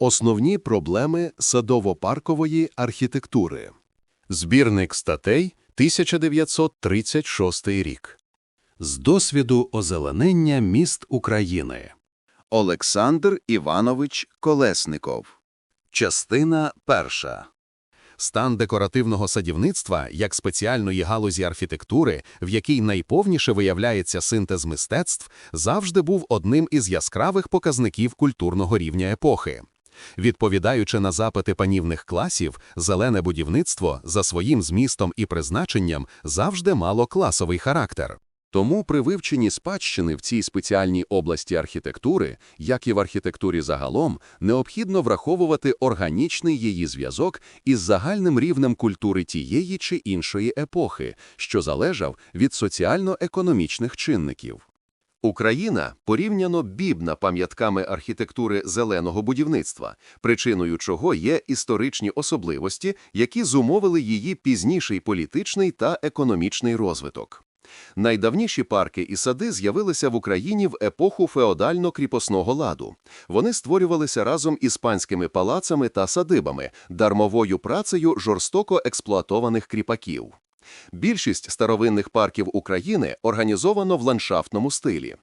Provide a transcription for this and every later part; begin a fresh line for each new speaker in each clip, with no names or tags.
Основні проблеми садово-паркової архітектури. Збірник статей 1936 рік. З досвіду озеленення міст України.
Олександр Іванович Колесников.
Частина перша. Стан декоративного садівництва як спеціальної галузі архітектури, в якій найповніше виявляється синтез мистецтв, завжди був одним із яскравих показників культурного рівня епохи. Відповідаючи на запити панівних класів, зелене будівництво за своїм змістом і призначенням завжди мало класовий характер. Тому при вивченні спадщини в цій спеціальній області архітектури, як і в архітектурі загалом, необхідно враховувати органічний її зв'язок із загальним рівнем культури тієї чи іншої епохи, що залежав від соціально-економічних чинників. Україна порівняно бідна пам'ятками архітектури зеленого будівництва, причиною чого є історичні особливості, які зумовили її пізніший політичний та економічний розвиток. Найдавніші парки і сади з'явилися в Україні в епоху феодально-кріпосного ладу. Вони створювалися разом із панськими палацами та садибами, дармовою працею жорстоко експлуатованих кріпаків. Більшість старовинних парків України організовано в ландшафтному стилі.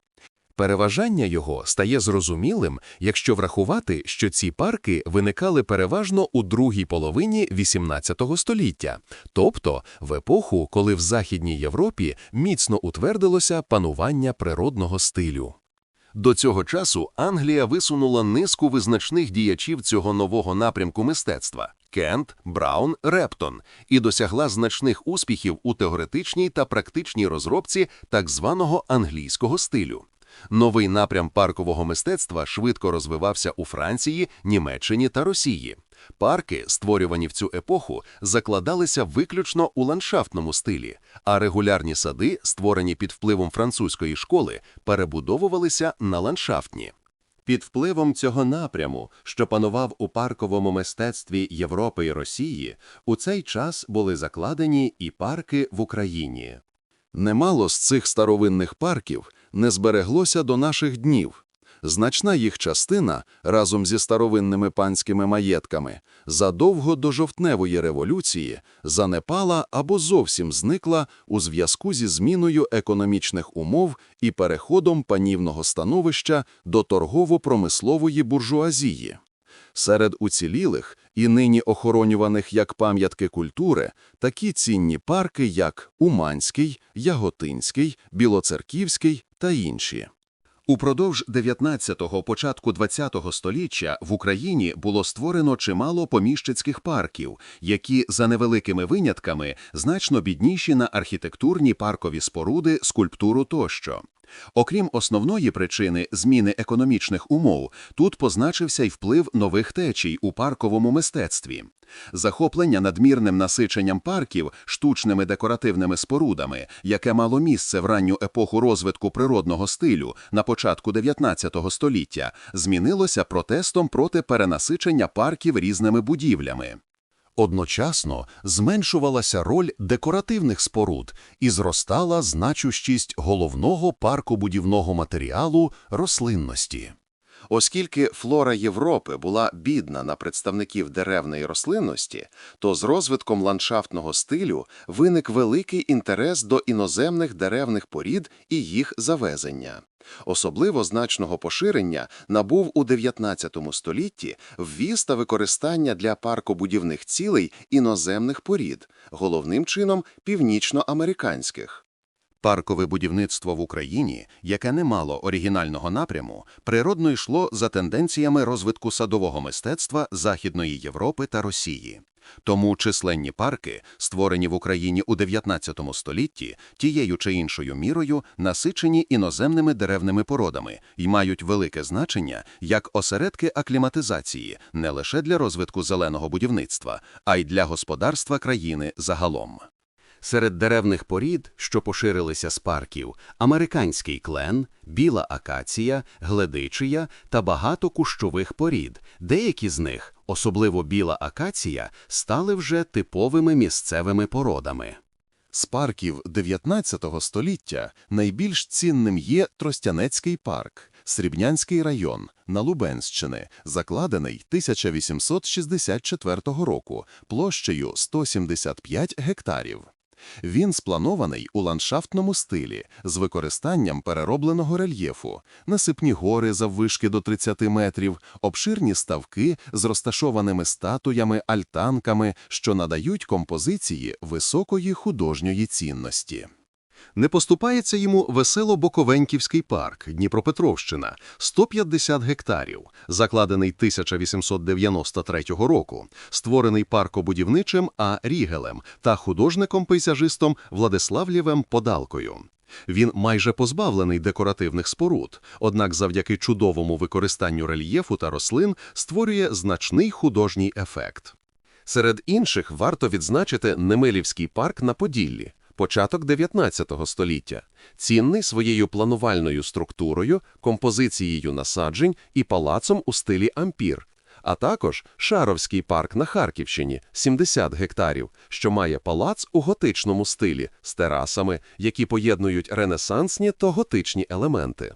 Переважання його стає зрозумілим, якщо врахувати, що ці парки виникали переважно у другій половині XVIII століття, тобто в епоху, коли в Західній Європі міцно утвердилося панування природного стилю. До цього часу Англія висунула низку визначних діячів цього нового напрямку мистецтва Кент, Браун, Рептон і досягла значних успіхів у теоретичній та практичній розробці так званого англійського стилю. Новий напрям паркового мистецтва швидко розвивався у Франції, Німеччині та Росії. Парки, створювані в цю епоху, закладалися виключно у ландшафтному стилі, а регулярні сади, створені під впливом французької школи, перебудовувалися на ландшафтні. Під впливом цього напряму, що панував у парковому мистецтві Європи і Росії, у цей час були закладені і парки в Україні. Немало з цих старовинних парків не збереглося до наших днів. Значна їх частина, разом зі старовинними панськими маєтками, задовго до жовтневої революції занепала або зовсім зникла у зв'язку зі зміною економічних умов і переходом панівного становища до торгово-промислової буржуазії. Серед уцілілих і нині охоронюваних як пам'ятки культури такі цінні парки, як Уманський, Яготинський, Білоцерківський та інші. Упродовж 19-го, початку 20-го століття в Україні було створено чимало поміщицьких парків, які, за невеликими винятками, значно бідніші на архітектурні паркові споруди, скульптуру тощо. Окрім основної причини зміни економічних умов, тут позначився й вплив нових течій у парковому мистецтві. Захоплення надмірним насиченням парків штучними декоративними спорудами, яке мало місце в ранню епоху розвитку природного стилю на початку 19 століття, змінилося протестом проти перенасичення парків різними будівлями. Одночасно зменшувалася роль декоративних споруд і зростала значущість головного паркобудівного матеріалу рослинності. Оскільки флора Європи була бідна на представників деревної рослинності, то з розвитком ландшафтного стилю виник великий інтерес до іноземних деревних порід і їх завезення. Особливо значного поширення набув у 19 столітті ввіз та використання для паркобудівних цілей іноземних порід, головним чином північноамериканських. Паркове будівництво в Україні, яке не мало оригінального напряму, природно йшло за тенденціями розвитку садового мистецтва Західної Європи та Росії. Тому численні парки, створені в Україні у 19 столітті, тією чи іншою мірою насичені іноземними деревними породами і мають велике значення як осередки акліматизації не лише для розвитку зеленого будівництва, а й для господарства країни загалом. Серед деревних порід, що поширилися з парків, американський клен, біла акація, гледичия та багато кущових порід. Деякі з них, особливо біла акація, стали вже типовими місцевими породами. З парків 19 століття найбільш цінним є Тростянецький парк.
Срібнянський район на Лубенщини, закладений 1864 року, площею 175 гектарів. Він спланований у ландшафтному стилі з використанням переробленого рельєфу, насипні гори заввишки до 30 метрів, обширні ставки з розташованими статуями, альтанками, що надають композиції високої художньої цінності.
Не поступається йому Весело-Боковеньківський парк, Дніпропетровщина, 150 гектарів, закладений 1893 року, створений паркобудівничим А. Рігелем та художником-пейзажистом Владиславлєвим Подалкою. Він майже позбавлений декоративних споруд, однак завдяки чудовому використанню рельєфу та рослин створює значний художній ефект. Серед інших варто відзначити Немилівський парк на Поділлі, початок 19 століття, цінний своєю планувальною структурою, композицією насаджень і палацом у стилі ампір, а також Шаровський парк на Харківщині, 70 гектарів, що має палац у готичному стилі з терасами, які поєднують ренесансні та готичні елементи.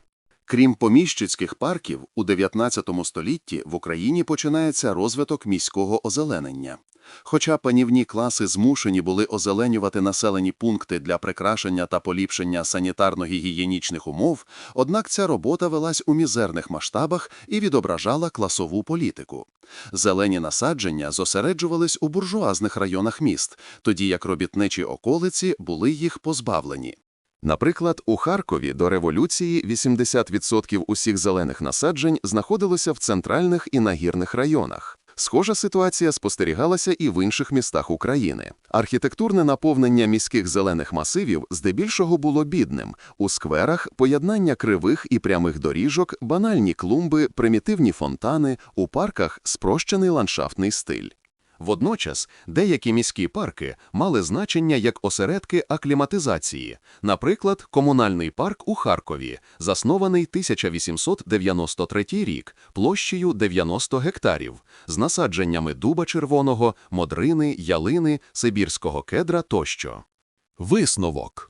Крім поміщицьких парків, у 19 столітті в Україні починається розвиток міського озеленення. Хоча панівні класи змушені були озеленювати населені пункти для прикрашення та поліпшення санітарно-гігієнічних умов, однак ця робота велась у мізерних масштабах і відображала класову політику. Зелені насадження зосереджувались у буржуазних районах міст, тоді як робітничі околиці були їх позбавлені.
Наприклад, у Харкові до революції 80% усіх зелених насаджень знаходилося в центральних і нагірних районах. Схожа ситуація спостерігалася і в інших містах України. Архітектурне наповнення міських зелених масивів здебільшого було бідним. У скверах поєднання кривих і прямих доріжок, банальні клумби, примітивні фонтани, у парках спрощений ландшафтний стиль. Водночас деякі міські парки мали значення як осередки акліматизації, наприклад, комунальний парк у Харкові, заснований 1893 рік, площею 90 гектарів, з насадженнями дуба червоного, модрини, ялини, сибірського кедра тощо. Висновок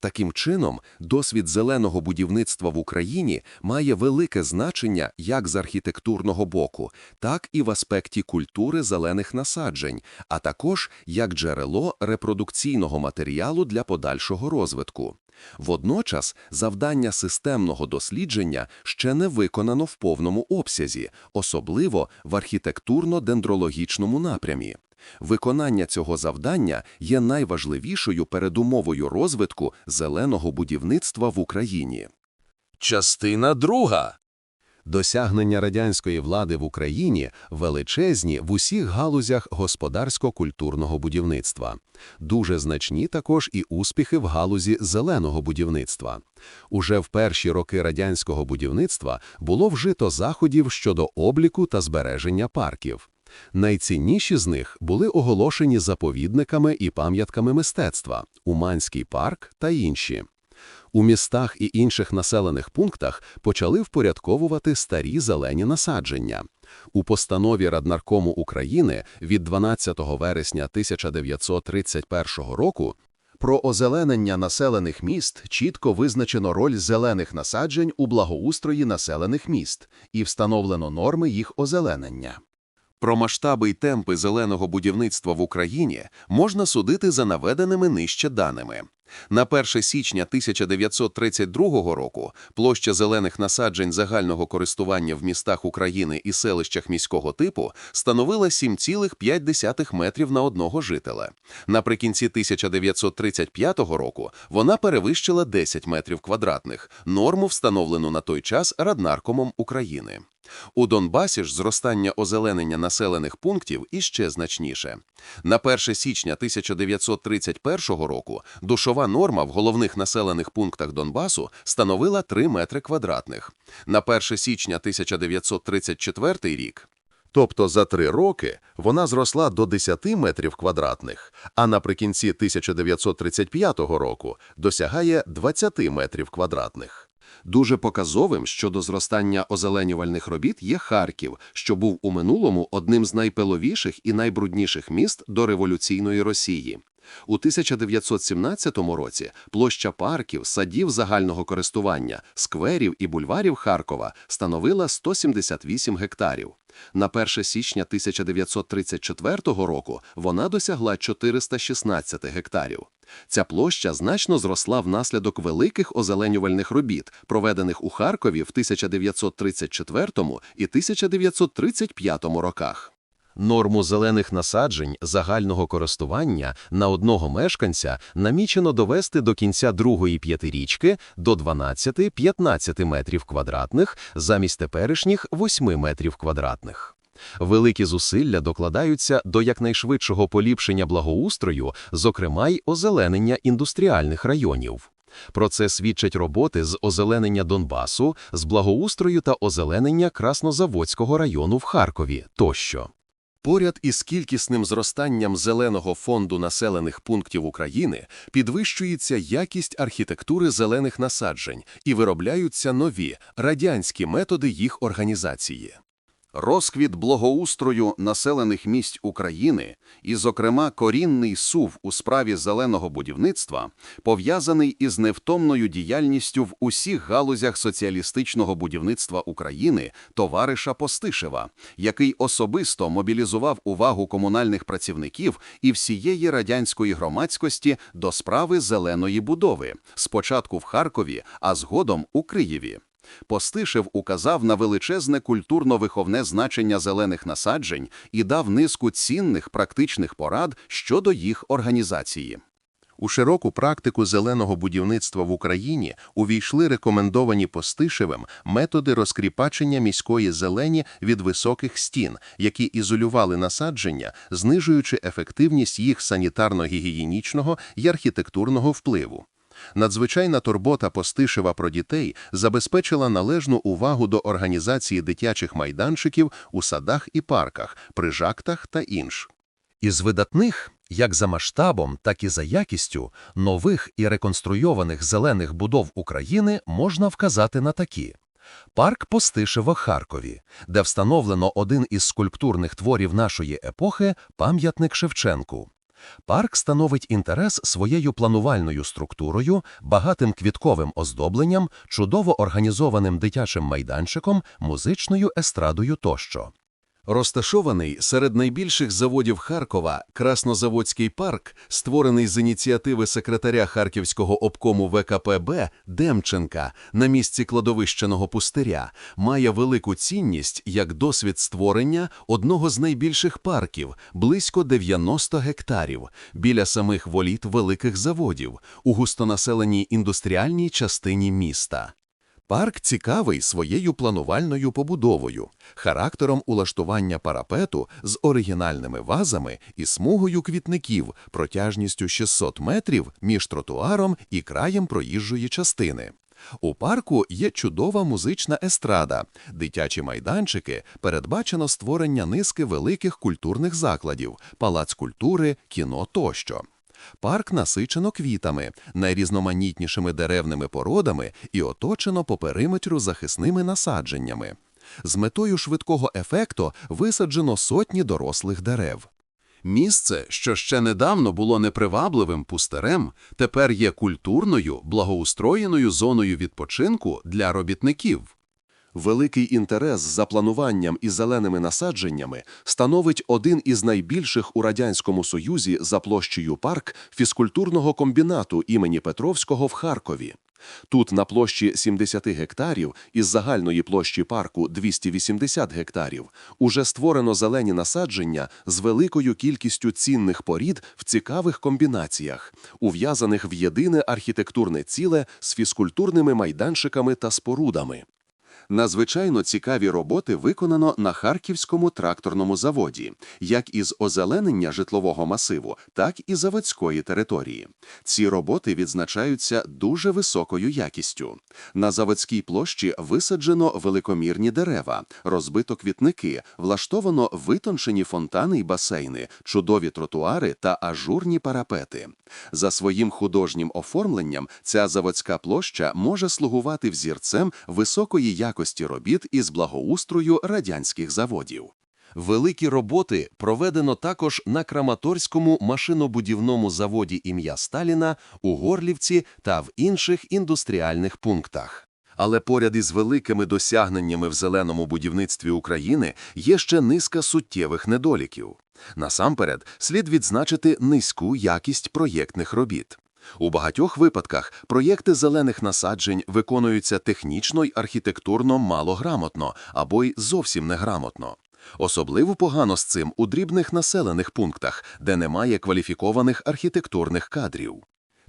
Таким чином, досвід зеленого будівництва в Україні має велике значення як з архітектурного боку, так і в аспекті культури зелених насаджень, а також як джерело репродукційного матеріалу для подальшого розвитку. Водночас завдання системного дослідження ще не виконано в повному обсязі, особливо в архітектурно-дендрологічному напрямі. Виконання цього завдання є найважливішою передумовою розвитку зеленого будівництва в Україні. Частина друга. Досягнення радянської влади в Україні величезні в усіх галузях господарсько-культурного будівництва. Дуже значні також і успіхи в галузі зеленого будівництва. Уже в перші роки радянського будівництва було вжито заходів щодо обліку та збереження парків. Найцінніші з них були оголошені заповідниками і пам'ятками мистецтва Уманський парк та інші. У містах і інших населених пунктах почали впорядковувати старі зелені насадження. У постанові Раднаркому України від 12 вересня 1931 року про озеленення населених міст чітко визначено роль зелених насаджень у благоустрої населених міст і встановлено норми їх озеленення. Про масштаби й темпи зеленого будівництва в Україні можна судити за наведеними нижче даними. На 1 січня 1932 року площа зелених насаджень загального користування в містах України і селищах міського типу становила 7,5 метрів на одного жителя. Наприкінці 1935 року вона перевищила 10 метрів квадратних, норму встановлену на той час Раднаркомом України. У Донбасі ж зростання озеленення населених пунктів іще значніше. На 1 січня 1931 року душова норма в головних населених пунктах Донбасу становила 3 метри квадратних. На 1 січня 1934 рік Тобто за три роки вона зросла до 10 метрів квадратних, а наприкінці 1935 року досягає 20 метрів квадратних. Дуже показовим щодо зростання озеленювальних робіт є Харків, що був у минулому одним з найпиловіших і найбрудніших міст до революційної Росії.
У 1917 році площа парків, садів загального користування, скверів і бульварів Харкова становила 178 гектарів. На 1 січня 1934 року вона досягла 416 гектарів. Ця площа значно зросла внаслідок великих озеленювальних робіт, проведених у Харкові в 1934 і 1935 роках. Норму зелених насаджень загального користування на одного мешканця намічено довести до кінця другої п'ятирічки до 12-15 метрів квадратних замість теперішніх 8 метрів квадратних. Великі зусилля докладаються до якнайшвидшого поліпшення благоустрою, зокрема й озеленення індустріальних районів. Про це свідчать роботи з озеленення Донбасу, з благоустрою та озеленення Краснозаводського району в Харкові тощо. Поряд із кількісним зростанням зеленого фонду населених пунктів України підвищується якість архітектури зелених насаджень і виробляються нові радянські методи їх організації.
Розквіт благоустрою населених місць України і, зокрема, корінний сув у справі зеленого будівництва пов'язаний із невтомною діяльністю в усіх галузях соціалістичного будівництва України товариша Постишева, який особисто мобілізував увагу комунальних працівників і всієї радянської громадськості до справи зеленої будови, спочатку в Харкові, а згодом у Києві. Постишев указав на величезне культурно-виховне значення зелених насаджень і дав низку цінних практичних порад щодо їх організації.
У широку практику зеленого будівництва в Україні увійшли рекомендовані Постишевим методи розкріпачення міської зелені від високих стін, які ізолювали насадження, знижуючи ефективність їх санітарно-гігієнічного і архітектурного впливу. Надзвичайна турбота Постишева про дітей забезпечила належну увагу до організації дитячих майданчиків у садах і парках, при жактах та інш. Із видатних, як за масштабом, так і за якістю, нових і реконструйованих зелених будов України можна вказати на такі. Парк Постишева Харкові, де встановлено один із скульптурних творів нашої епохи – пам'ятник Шевченку. Парк становить інтерес своєю планувальною структурою, багатим квітковим оздобленням, чудово організованим дитячим майданчиком, музичною естрадою тощо. Розташований серед найбільших заводів Харкова Краснозаводський парк, створений з ініціативи секретаря Харківського обкому ВКПБ Демченка на місці кладовищеного пустиря, має велику цінність як досвід створення одного з найбільших парків – близько 90 гектарів, біля самих воліт великих заводів, у густонаселеній індустріальній частині міста. Парк цікавий своєю планувальною побудовою, характером улаштування парапету з оригінальними вазами і смугою квітників протяжністю 600 метрів між тротуаром і краєм проїжджої частини. У парку є чудова музична естрада, дитячі майданчики, передбачено створення низки великих культурних закладів, палац культури, кіно тощо. Парк насичено квітами, найрізноманітнішими деревними породами і оточено по периметру захисними насадженнями. З метою швидкого ефекту висаджено сотні дорослих дерев. Місце, що ще недавно було непривабливим пустирем, тепер є культурною, благоустроєною зоною відпочинку для робітників. Великий інтерес за плануванням і зеленими насадженнями становить один із найбільших у Радянському Союзі за площею парк фізкультурного комбінату імені Петровського в Харкові. Тут на площі 70 гектарів із загальної площі парку 280 гектарів уже створено зелені насадження з великою кількістю цінних порід в цікавих комбінаціях, ув'язаних в єдине архітектурне ціле з фізкультурними майданчиками та спорудами. Надзвичайно цікаві роботи виконано на Харківському тракторному заводі, як із озеленення житлового масиву, так і заводської території. Ці роботи відзначаються дуже високою якістю. На заводській площі висаджено великомірні дерева, розбито квітники, влаштовано витончені фонтани й басейни, чудові тротуари та ажурні парапети. За своїм художнім оформленням ця заводська площа може слугувати взірцем високої якості робіт із благоустрою радянських заводів.
Великі роботи проведено також на Краматорському машинобудівному заводі ім'я Сталіна, у Горлівці та в інших індустріальних пунктах.
Але поряд із великими досягненнями в зеленому будівництві України є ще низка суттєвих недоліків. Насамперед, слід відзначити низьку якість проєктних робіт. У багатьох випадках проєкти зелених насаджень виконуються технічно й архітектурно малограмотно або й зовсім неграмотно. Особливо погано з цим у дрібних населених пунктах, де немає кваліфікованих архітектурних кадрів.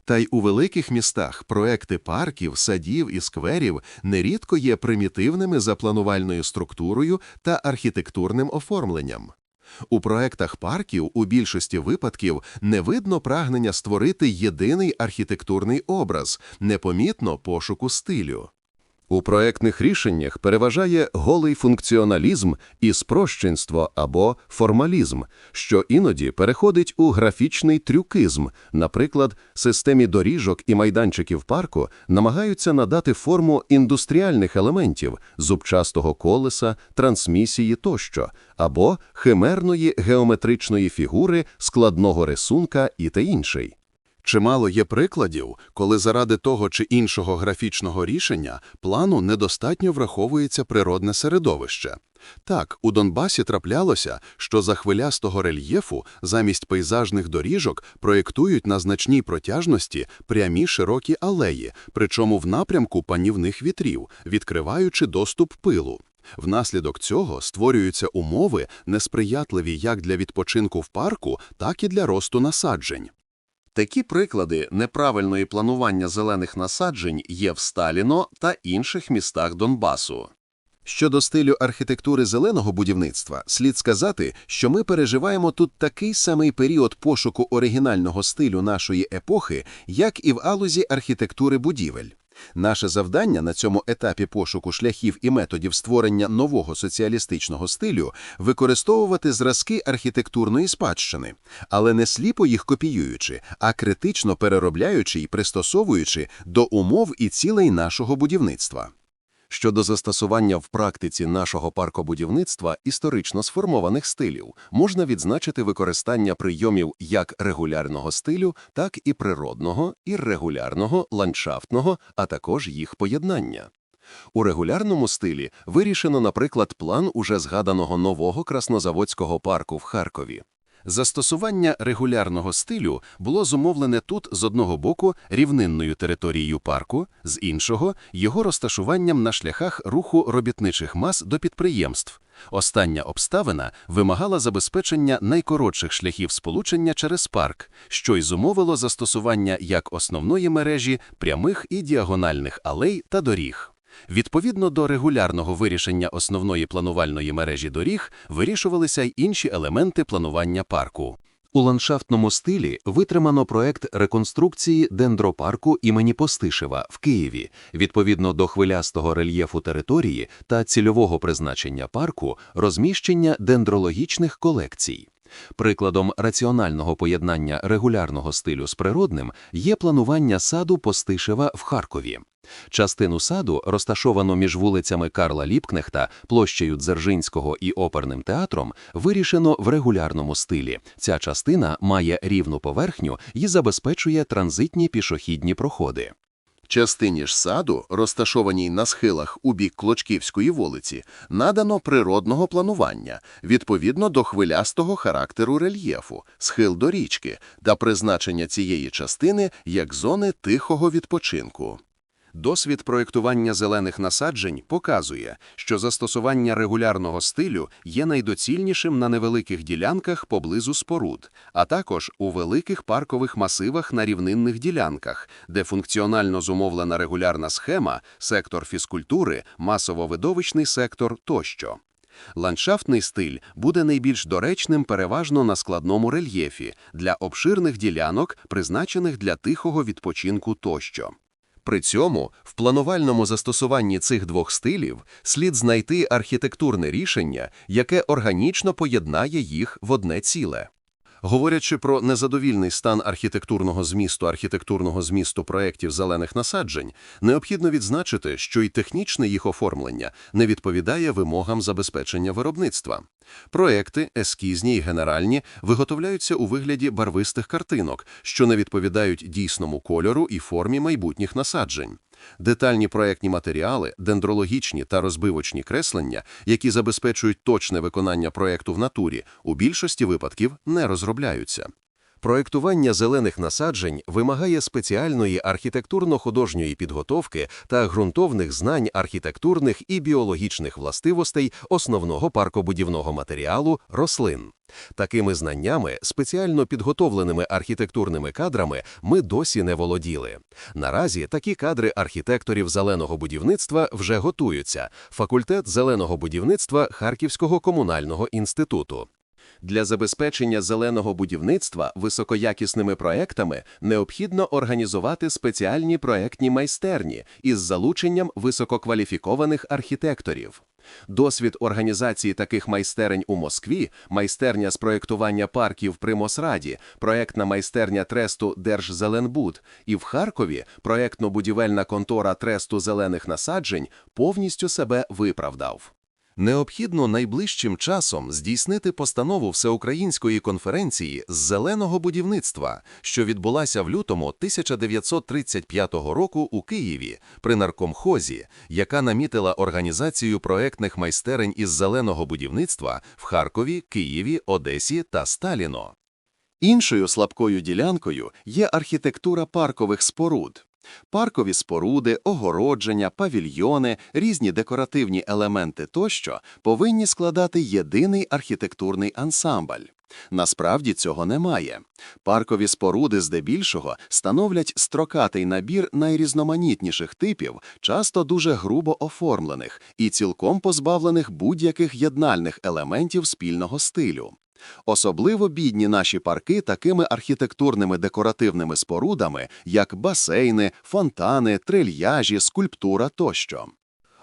Та й у великих містах проекти парків, садів і скверів нерідко є примітивними за планувальною структурою та архітектурним оформленням. У проектах парків у більшості випадків не видно прагнення створити єдиний архітектурний образ, непомітно пошуку стилю. У проектних рішеннях переважає голий функціоналізм і спрощенство або формалізм, що іноді переходить у графічний трюкизм. Наприклад, системі доріжок і майданчиків парку намагаються надати форму індустріальних елементів зубчастого колеса, трансмісії тощо, або химерної геометричної фігури, складного рисунка і те інший. Чимало є прикладів, коли заради того чи іншого графічного рішення плану недостатньо враховується природне середовище. Так, у Донбасі траплялося, що за хвилястого рельєфу замість пейзажних доріжок проєктують на значній протяжності прямі широкі алеї, причому в напрямку панівних вітрів, відкриваючи доступ пилу. Внаслідок цього створюються умови, несприятливі як для відпочинку в парку, так і для росту насаджень. Такі приклади неправильної планування зелених насаджень є в Сталіно та інших містах Донбасу. Щодо стилю архітектури зеленого будівництва, слід сказати, що ми переживаємо тут такий самий період пошуку оригінального стилю нашої епохи, як і в алузі архітектури будівель. Наше завдання на цьому етапі пошуку шляхів і методів створення нового соціалістичного стилю використовувати зразки архітектурної спадщини, але не сліпо їх копіюючи, а критично переробляючи і пристосовуючи до умов і цілей нашого будівництва. Щодо застосування в практиці нашого паркобудівництва історично сформованих стилів, можна відзначити використання прийомів як регулярного стилю, так і природного, іррегулярного, ландшафтного, а також їх поєднання. У регулярному стилі вирішено, наприклад, план уже згаданого нового краснозаводського парку в Харкові. Застосування регулярного стилю було зумовлене тут з одного боку рівнинною територією парку, з іншого його розташуванням на шляхах руху робітничих мас до підприємств. Остання обставина вимагала забезпечення найкоротших шляхів сполучення через парк, що й зумовило застосування як основної мережі прямих і діагональних алей та доріг. Відповідно до регулярного вирішення основної планувальної мережі доріг вирішувалися й інші елементи планування парку. У ландшафтному стилі витримано проект реконструкції дендропарку імені Постишева в Києві, відповідно до хвилястого рельєфу території та цільового призначення парку, розміщення дендрологічних колекцій. Прикладом раціонального поєднання регулярного стилю з природним є планування саду Постишева в Харкові. Частину саду, розташовану між вулицями Карла Ліпкнехта, площею Дзержинського і оперним театром, вирішено в регулярному стилі. Ця частина має рівну поверхню і забезпечує транзитні пішохідні проходи. Частині ж саду, розташованій на схилах у бік Клочківської вулиці, надано природного планування відповідно до хвилястого характеру рельєфу, схил до річки та призначення цієї частини як зони тихого відпочинку. Досвід проєктування зелених насаджень показує, що застосування регулярного стилю є найдоцільнішим на невеликих ділянках поблизу споруд, а також у великих паркових масивах на рівнинних ділянках, де функціонально зумовлена регулярна схема, сектор фізкультури, масово-видовищний сектор тощо. Ландшафтний стиль буде найбільш доречним переважно на складному рельєфі для обширних ділянок, призначених для тихого відпочинку тощо. При цьому в планувальному застосуванні цих двох стилів слід знайти архітектурне рішення, яке органічно поєднає їх в одне ціле. Говорячи про незадовільний стан архітектурного змісту архітектурного змісту проєктів зелених насаджень, необхідно відзначити, що й технічне їх оформлення не відповідає вимогам забезпечення виробництва. Проекти, ескізні і генеральні, виготовляються у вигляді барвистих картинок, що не відповідають дійсному кольору і формі майбутніх насаджень. Детальні проектні матеріали, дендрологічні та розбивочні креслення, які забезпечують точне виконання проекту в натурі, у більшості випадків не розробляються. Проектування зелених насаджень вимагає спеціальної архітектурно-художньої підготовки та ґрунтовних знань архітектурних і біологічних властивостей основного паркобудівного матеріалу – рослин. Такими знаннями, спеціально підготовленими архітектурними кадрами, ми досі не володіли. Наразі такі кадри архітекторів зеленого будівництва вже готуються. Факультет зеленого будівництва Харківського комунального інституту. Для забезпечення зеленого будівництва високоякісними проектами необхідно організувати спеціальні проектні майстерні із залученням висококваліфікованих архітекторів. Досвід організації таких майстерень у Москві, майстерня з проєктування парків при Мосраді, проєктна майстерня тресту Держзеленбуд і в Харкові проєктно-будівельна контора тресту зелених насаджень повністю себе виправдав. Необхідно найближчим часом здійснити постанову Всеукраїнської конференції з зеленого будівництва, що відбулася в лютому 1935 року у Києві при наркомхозі, яка намітила організацію проектних майстерень із зеленого будівництва в Харкові, Києві, Одесі та Сталіно. Іншою слабкою ділянкою є архітектура паркових споруд. Паркові споруди, огородження, павільйони, різні декоративні елементи тощо повинні складати єдиний архітектурний ансамбль. Насправді цього немає. Паркові споруди здебільшого становлять строкатий набір найрізноманітніших типів, часто дуже грубо оформлених і цілком позбавлених будь-яких єднальних елементів спільного стилю. Особливо бідні наші парки такими архітектурними декоративними спорудами, як басейни, фонтани, трильяжі, скульптура тощо.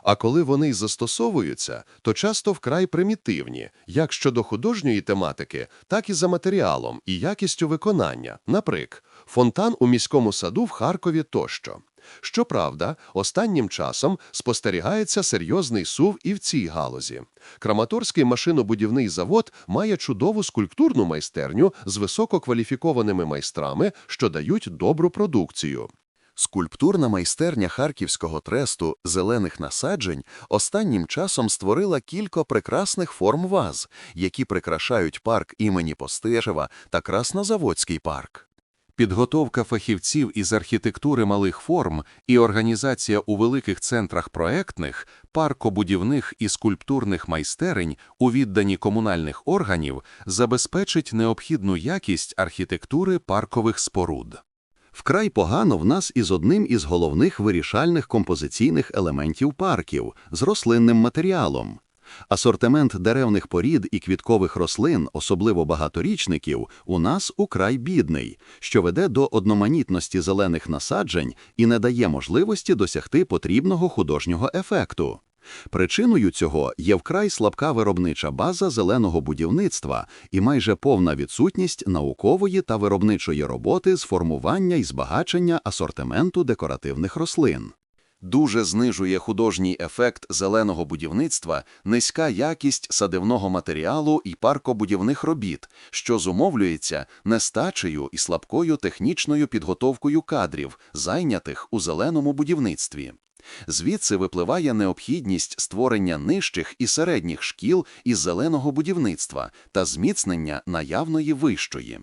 А коли вони й застосовуються, то часто вкрай примітивні, як щодо художньої тематики, так і за матеріалом і якістю виконання, наприк, фонтан у міському саду в Харкові тощо. Щоправда, останнім часом спостерігається серйозний сув і в цій галузі. Краматорський машинобудівний завод має чудову скульптурну майстерню з висококваліфікованими майстрами, що дають добру продукцію. Скульптурна майстерня харківського тресту зелених насаджень останнім часом створила кілька прекрасних форм ваз, які прикрашають парк імені Постежева та Краснозаводський парк. Підготовка фахівців із архітектури малих форм і організація у великих центрах проектних, паркобудівних і скульптурних майстерень у відданні комунальних органів забезпечить необхідну якість архітектури паркових споруд. Вкрай погано в нас із одним із головних вирішальних композиційних елементів парків – з рослинним матеріалом. Асортимент деревних порід і квіткових рослин, особливо багаторічників, у нас украй бідний, що веде до одноманітності зелених насаджень і не дає можливості досягти потрібного художнього ефекту. Причиною цього є вкрай слабка виробнича база зеленого будівництва і майже повна відсутність наукової та виробничої роботи з формування і збагачення асортименту декоративних рослин. Дуже знижує художній ефект зеленого будівництва низька якість садивного матеріалу і паркобудівних робіт, що зумовлюється нестачею і слабкою технічною підготовкою кадрів, зайнятих у зеленому будівництві. Звідси випливає необхідність створення нижчих і середніх шкіл із зеленого будівництва та зміцнення наявної вищої.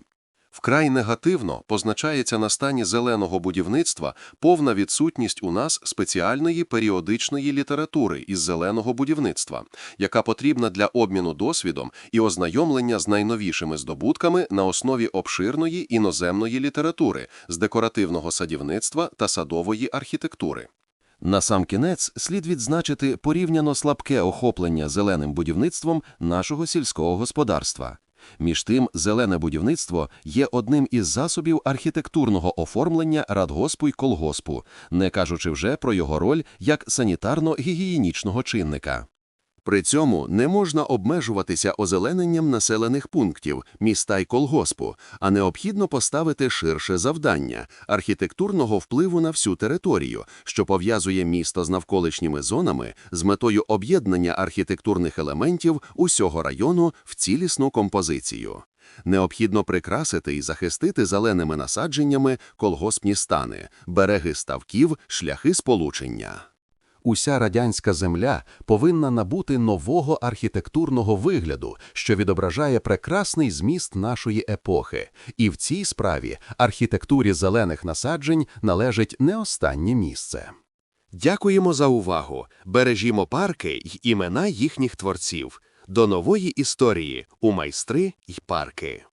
Вкрай негативно позначається на стані зеленого будівництва повна відсутність у нас спеціальної періодичної літератури із зеленого будівництва, яка потрібна для обміну досвідом і ознайомлення з найновішими здобутками на основі обширної іноземної літератури з декоративного садівництва та садової архітектури. Насамкінець слід відзначити порівняно слабке охоплення зеленим будівництвом нашого сільського господарства. Між тим, зелене будівництво є одним із засобів архітектурного оформлення радгоспу й колгоспу, не кажучи вже про його роль як санітарно-гігієнічного чинника.
При цьому не можна обмежуватися озелененням населених пунктів, міста й колгоспу, а необхідно поставити ширше завдання – архітектурного впливу на всю територію, що пов'язує місто з навколишніми зонами з метою об'єднання архітектурних елементів усього району в цілісну композицію. Необхідно прикрасити і захистити зеленими насадженнями колгоспні стани, береги ставків, шляхи сполучення.
Уся радянська земля повинна набути нового архітектурного вигляду, що відображає прекрасний зміст нашої епохи. І в цій справі архітектурі зелених насаджень належить не останнє місце.
Дякуємо за увагу. Бережімо парки й імена їхніх творців. До нової історії у майстри й парки.